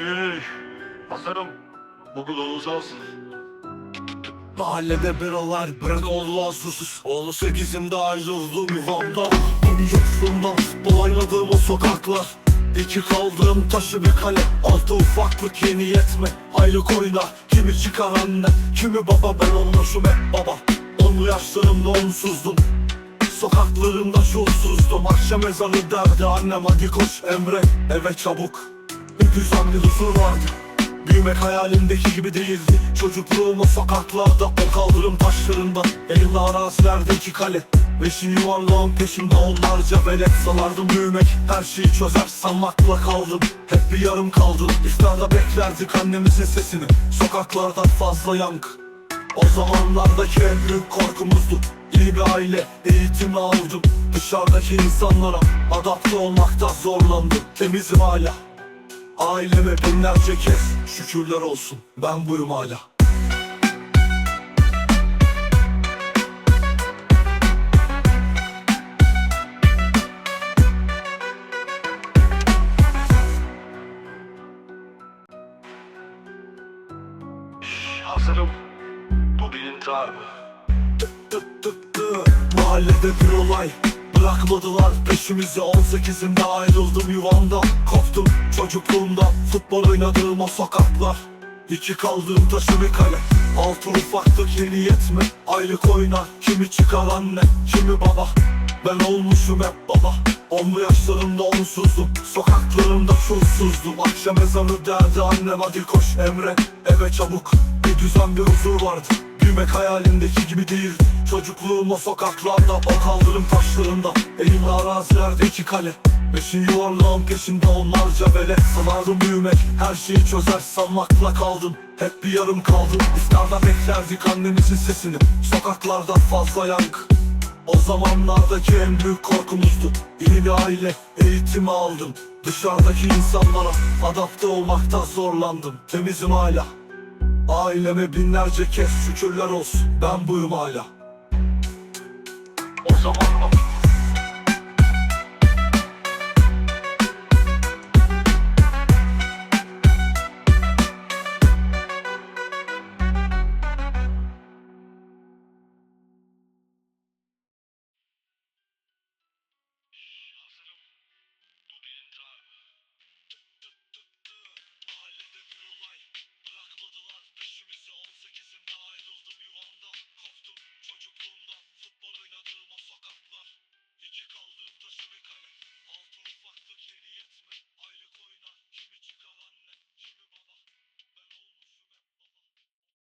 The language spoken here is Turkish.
Okey. Hazırım. Bugün olacağız. Mahallede biralar ben olmaz susuz. Onu sekizimde ayrıldım yuvamda Onun yoksulundan dolayladığım o sokaklar. İki kaldığım taşı bir kale Altı ufaklık yeni yetme. Aylık oyna Kimi çıkar anne Kimi baba ben olmuşum hep baba. Onlu yaşlarımda onsuzdum. Sokaklarımda şulsuzdum Akşam ezanı derdi annem hadi koş Emre eve çabuk Düzen bir huzur vardı Büyümek hayalimdeki gibi değildi Çocukluğum o sokaklarda O kaldırım taşlarında. Elimde arazilerdeki kale. Beşin yuvarlağın peşinde onlarca velet. Salardım büyümek her şeyi çözer. Sanmakla kaldım. Hep bir yarım kaldım. İftarda beklerdik annemizin sesini. Sokaklardan fazla yankı. O zamanlardaki en büyük korkumuzdu. İyi bir aile, eğitim aldım. Dışarıdaki insanlara adapte olmakta zorlandım. Temizim hala Aileme binlerce kez şükürler olsun Ben buyum hala Hazırım. Bu benim tabi. Mahallede bir olay Bırakmadılar peşimizi 18'imde ayrıldım yuvamdan Koptum çocukluğumda. Futbol oynadığım o sokaklar. İki kaldığım taşı bir kale. Altı ufaklık yeni yetme Aylık oynar. Kimi çıkar anne Kimi baba. Ben olmuşum hep baba. Onlu yaşlarımda onsuzdum Sokaklarımda çulsuzdum Akşam ezanı derdi annem hadi koş Emre. Eve çabuk. Bir düzen bir huzur vardı Büyümek hayalimdeki gibi değil. Çocukluğum o sokaklarda O kaldırım taşlarında. Elimde arazilerde iki kale. Beşin yuvarlağın peşinde onlarca velet Sanardım büyümek her şeyi çözer. Sanmakla kaldım Hep bir yarım kaldım. İftarda beklerdik annemizin sesini. Sokaklarda fazla yankı. O zamanlardaki en büyük korkumuzdu. İyi bir aile, eğitimi aldım. Dışarıdaki insanlara adapte olmakta zorlandım. Temizim hala Aileme binlerce kez şükürler olsun. Ben buyum hala. O zaman